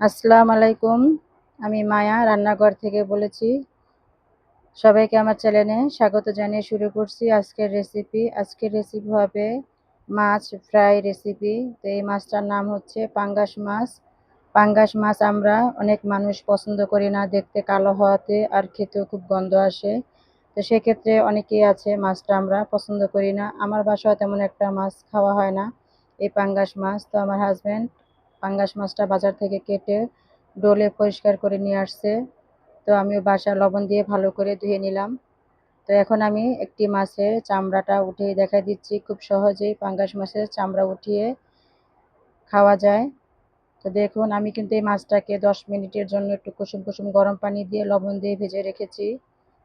আসসালামু আলাইকুম। আমি মায়া, রান্নাঘর থেকে বলেছি। সবাইকে আমার চ্যানেলে স্বাগত জানিয়ে শুরু করছি আজকের রেসিপি আজকের রেসিপি হবে মাছ ফ্রাই রেসিপি তো এই মাছটার নাম হচ্ছে পাঙ্গাস মাছ। পাঙ্গাস মাছ আমরা অনেক মানুষ পছন্দ করি না, দেখতে কালো হওয়াতে আর খেতেও খুব গন্ধ আসে। তো সেক্ষেত্রে অনেকেই আছে মাছটা আমরা পছন্দ করি না। আমার বাসায় তেমন একটা মাছ খাওয়া হয় না, এই পাঙ্গাস মাছ। তো আমার হাজব্যান্ড পাঙ্গাস মাছটা বাজার থেকে কেটে ডোলে পরিষ্কার করে নিয়ে আসছে। তো আমি বাসা লবণ দিয়ে ভালো করে ধুয়ে নিলাম। তো এখন আমি একটি মাছের চামড়াটা উঠিয়ে দেখা দিচ্ছি। খুব সহজেই পাঙ্গাস মাছের চামড়া উঠিয়ে খাওয়া যায়। তো দেখুন, আমি কিন্তু এই মাছটাকে দশ মিনিটের জন্য একটু কুসুম কুসুম গরম পানি দিয়ে লবণ দিয়ে ভেজে রেখেছি।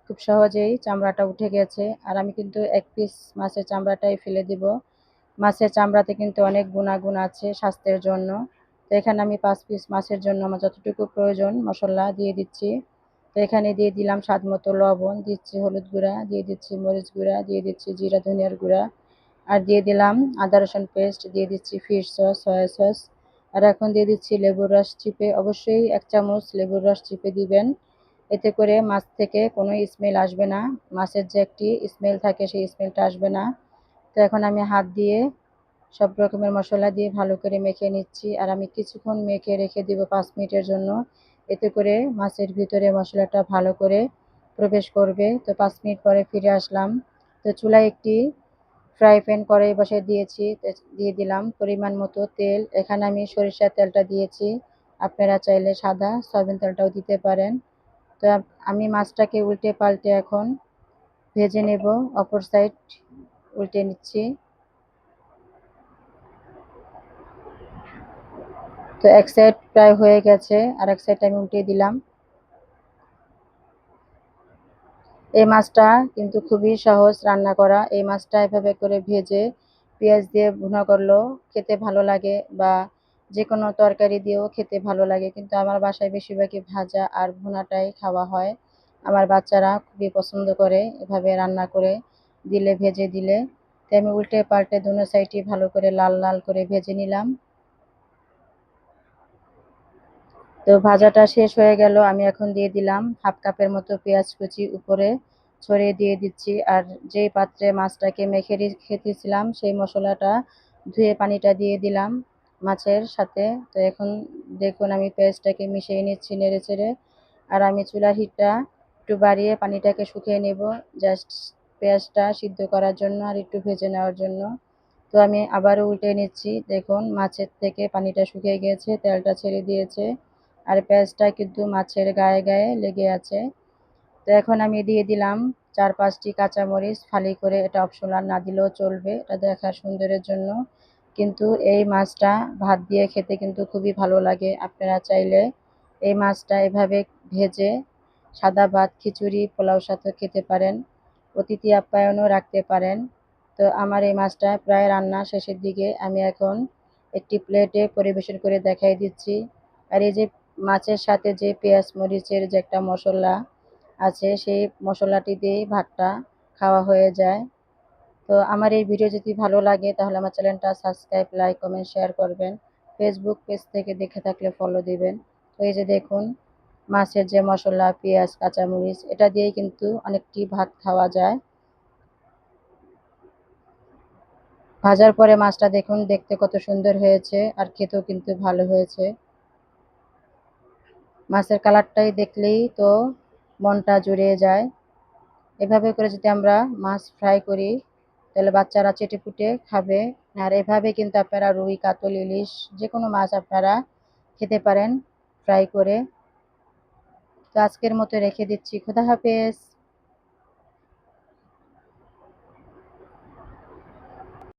খুব সহজেই চামড়াটা উঠে গেছে। আর আমি কিন্তু এক পিস মাছের চামড়াটাই ফেলে দিব। মাছের চামড়াতে কিন্তু অনেক গুণাগুণ আছে স্বাস্থ্যের জন্য। তো এখানে আমি পাঁচ পিস মাছের জন্য আমার যতটুকু প্রয়োজন মশলা দিয়ে দিচ্ছি। তো এখানে দিয়ে দিলাম স্বাদ মতো লবণ, দিচ্ছি হলুদ গুঁড়া, দিয়ে দিচ্ছি মরিচ গুঁড়া, দিয়ে দিচ্ছি জিরা, ধনিয়ার গুঁড়া। আর দিয়ে দিলাম আদা, রসুন পেস্ট, দিয়ে দিচ্ছি ফিশ সস সয়া সস আর এখন দিয়ে দিচ্ছি লেবুর রস চিপে। অবশ্যই এক চামচ লেবুর রস চিপে দিবেন। এতে করে মাছ থেকে কোনো স্মেল আসবে না। মাছের যে একটি স্মেল থাকে সেই স্মেলটা আসবে না। তো এখন আমি হাত দিয়ে সব রকমের মশলা দিয়ে ভালো করে মেখে নিচ্ছি। আর আমি কিছুক্ষণ মেখে রেখে দিব পাঁচ মিনিটের জন্য। এতে করে মাছের ভিতরে মশলাটা ভালো করে প্রবেশ করবে। তো পাঁচ মিনিট পরে ফিরে আসলাম। তো চুলায় একটি ফ্রাই প্যান কড়াই বসে দিয়েছি দিয়ে দিলাম পরিমাণ মতো তেল। এখানে আমি সরিষার তেলটা দিয়েছি। আপনারা চাইলে সাদা সয়াবিন তেলটাও দিতে পারেন। তো আমি মাছটাকে উল্টে পাল্টে এখন ভেজে নেব। অপর সাইড উল্টে নিচ্ছি। তো এক সাইড প্রায় হয়ে গেছে, আর এক সাইড আমি উল্টে দিলাম। এই মাছটা কিন্তু খুবই সহজ রান্না করা। এই মাছটা এভাবে করে ভেজে পেঁয়াজ দিয়ে ভুনা করলেও খেতে ভালো লাগে বা যে কোনো তরকারি দিয়েও খেতে ভালো লাগে। কিন্তু আমার বাসায় বেশিরভাগই ভাজা আর ভুনাটাই খাওয়া হয়। আমার বাচ্চারা খুবই পছন্দ করে এভাবে রান্না করে দিলে, ভেজে দিলে। তাই আমি উল্টে পাল্টে দুনো সাইডটি ভালো করে লাল লাল করে ভেজে নিলাম। তো ভাজাটা শেষ হয়ে গেল, আমি এখন দিয়ে দিলাম হাফ কাপের মতো পেঁয়াজ কুচি উপরে ছড়িয়ে দিয়ে দিচ্ছি। আর যেই পাত্রে মাছটাকে মেখে খেতেছিলাম, সেই মশলাটা ধুয়ে পানিটা দিয়ে দিলাম মাছের সাথে। তো এখন দেখুন আমি পেঁয়াজটাকে মিশিয়ে নিচ্ছি নেড়ে চেড়ে। আর আমি চুলার হিটটা একটু বাড়িয়ে পানিটাকে শুকিয়ে নেব জাস্ট পেঁয়াজটা সিদ্ধ করার জন্য আর একটু ভেজে নেওয়ার জন্য। তো আমি আবারও উল্টে নিচ্ছি, দেখুন মাছের থেকে পানিটা শুকিয়ে গিয়েছে, তেলটা ছেড়ে দিয়েছে। আর পেঁয়াজটা কিন্তু মাছের গায়ে গায়ে লেগে আছে। তো এখন আমি দিয়ে দিলাম চার পাঁচটি কাঁচামরিচ, ফালি করে এটা অপশনাল না দিলেও চলবে, এটা দেখার সুন্দরের জন্য। কিন্তু এই মাছটা ভাত দিয়ে খেতে কিন্তু খুবই ভালো লাগে। আপনারা চাইলে এই মাছটা এভাবে ভেজে সাদা ভাত, খিচুড়ি, পোলাও সাথে খেতে পারেন। অতিথি আপ্যায়নও রাখতে পারেন। তো আমার এই মাছটা প্রায় রান্না শেষের দিকে আমি এখন একটি প্লেটে পরিবেশন করে দেখাই দিচ্ছি। আর এই যে মাছের সাথে যে পেঁয়াজ মরিচের যে একটা মশলা আছে, সেই মশলাটি দিয়েই ভাতটা খাওয়া হয়ে যায়। তো আমার এই ভিডিও যদি ভালো লাগে, তাহলে আমার চ্যানেলটা সাবস্ক্রাইব, লাইক, কমেন্ট, শেয়ার করবেন। ফেসবুক পেজ থেকে দেখে থাকলে ফলো দিবেন। তো এই যে দেখুন, মাছের যে মশলা, পেঁয়াজ, কাঁচামরিচ, এটা দিয়েই কিন্তু অনেকটি ভাত খাওয়া যায়। ভাজার পরে মাছটা দেখুন, দেখতে কত সুন্দর হয়েছে, আর খেতেও কিন্তু ভালো হয়েছে। মাছের কালারটাই দেখলেই তো মনটা জুড়িয়ে যায়। এভাবে করে যদি আমরা মাছ ফ্রাই করি, তাহলে বাচ্চারা চেটে ফুটে খাবে। আর এভাবে কিন্তু আপনারা রুই, কাতল, ইলিশ যে কোনো মাছ আপনারা খেতে পারেন ফ্রাই করে। তো আজকের মতো রেখে দিচ্ছি। খুদা হাফেজ।